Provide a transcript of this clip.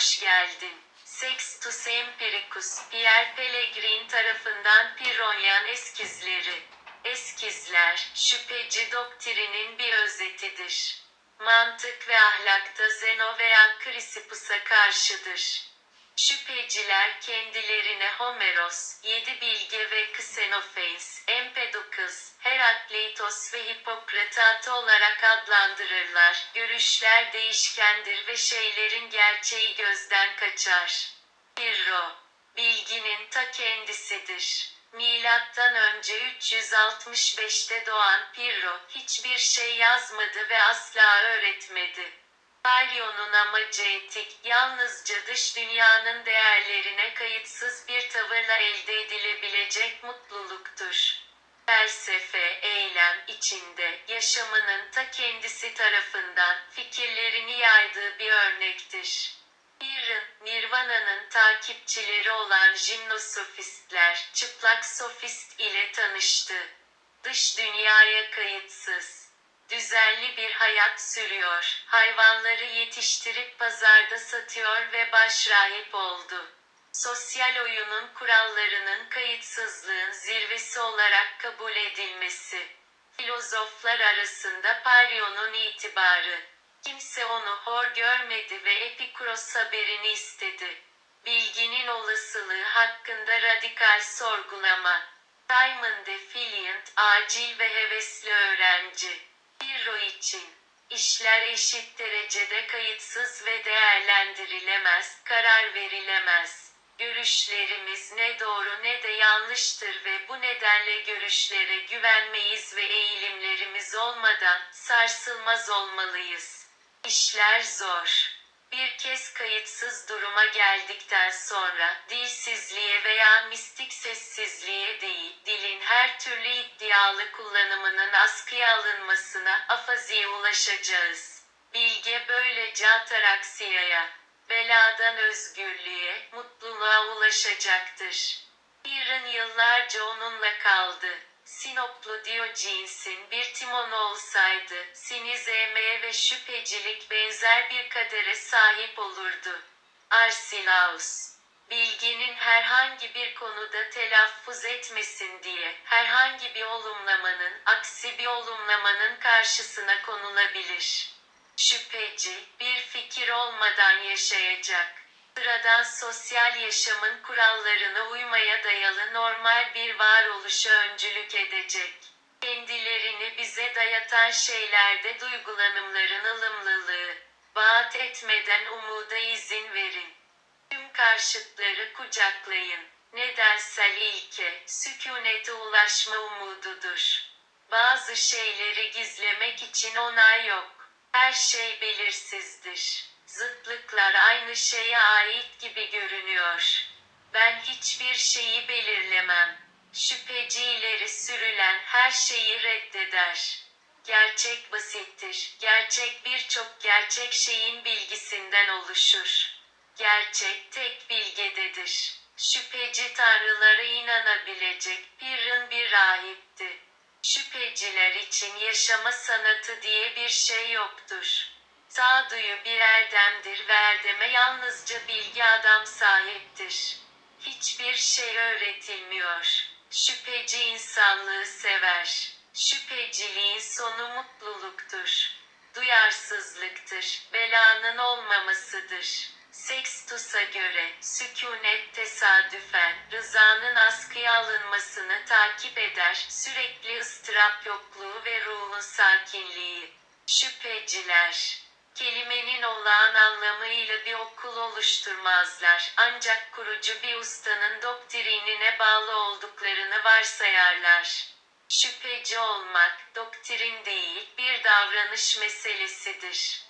hoş geldin. Sextus Empiricus, Pierre Pellegrin tarafından Pironian eskizleri. Eskizler, şüpheci doktrinin bir özetidir. Mantık ve ahlakta Zeno veya Chrysippus'a karşıdır. Şüpheciler kendilerine Homeros, Yedi Bilge ve Xenophanes, Empedokles, Herakleitos ve Hipokrat'ı olarak adlandırırlar. Görüşler değişkendir ve şeylerin gerçeği gözden kaçar. Pirro, bilginin ta kendisidir. Milattan önce 365'te doğan Pirro, hiçbir şey yazmadı ve asla öğretmedi. Baryon'un amacı etik, yalnızca dış dünyanın değerlerine kayıtsız bir tavırla elde edilebilecek mutluluktur. Felsefe, içinde, yaşamının ta kendisi tarafından fikirlerini yaydığı bir örnektir. Bir'in, Nirvana'nın takipçileri olan jimnosofistler, çıplak sofist ile tanıştı. Dış dünyaya kayıtsız, düzenli bir hayat sürüyor, hayvanları yetiştirip pazarda satıyor ve başrahip oldu. Sosyal oyunun kurallarının kayıtsızlığın zirvesi olarak kabul edilmesi. Filozoflar arasında Paryon'un itibarı. Kimse onu hor görmedi ve Epikuros haberini istedi. Bilginin olasılığı hakkında radikal sorgulama. Simon de Filiant, acil ve hevesli öğrenci. Pirro için. İşler eşit derecede kayıtsız ve değerlendirilemez, karar verilemez. Görüşlerimiz ne doğru ne de yanlıştır ve bu nedenle görüşlere güvenmeyiz ve eğilimlerimiz olmadan sarsılmaz olmalıyız. İşler zor. Bir kez kayıtsız duruma geldikten sonra dilsizliğe veya mistik sessizliğe değil, dilin her türlü iddialı kullanımının askıya alınmasına, afaziye ulaşacağız. Bilge böylece ataraksiyaya, beladan özgürlüğe, mutluluğa ulaşacaktır. Bir'in yıllarca onunla kaldı. Sinoplu Diogenes'in bir timon olsaydı, sinizemeye ve şüphecilik benzer bir kadere sahip olurdu. Arsilaus Bilginin herhangi bir konuda telaffuz etmesin diye, herhangi bir olumlamanın, aksi bir olumlamanın karşısına konulabilir. Şüpheci, bir fikir olmadan yaşayacak. Sıradan sosyal yaşamın kurallarına uymaya dayalı normal bir varoluşa öncülük edecek. Kendilerini bize dayatan şeylerde duygulanımların ılımlılığı. Vaat etmeden umuda izin verin. Tüm karşıtları kucaklayın. Nedensel ilke, sükunete ulaşma umududur. Bazı şeyleri gizlemek için onay yok. Her şey belirsizdir. Zıtlıklar aynı şeye ait gibi görünüyor. Ben hiçbir şeyi belirlemem. Şüpheci ileri sürülen her şeyi reddeder. Gerçek basittir. Gerçek birçok gerçek şeyin bilgisinden oluşur. Gerçek tek bilgededir. Şüpheci tanrılara inanabilecek Pir'in bir rahipti. Şüpheciler için yaşama sanatı diye bir şey yoktur. Sağduyu bir erdemdir ve erdeme yalnızca bilgi adam sahiptir. Hiçbir şey öğretilmiyor. Şüpheci insanlığı sever. Şüpheciliğin sonu mutluluktur. Duyarsızlıktır, belanın olmamasıdır. Sextus'a göre, sükunet tesadüfen, rızanın askıya alınmasını takip eder, sürekli ıstırap yokluğu ve ruhun sakinliği. Şüpheciler, kelimenin olağan anlamıyla bir okul oluşturmazlar, ancak kurucu bir ustanın doktrinine bağlı olduklarını varsayarlar. Şüpheci olmak, doktrin değil, bir davranış meselesidir.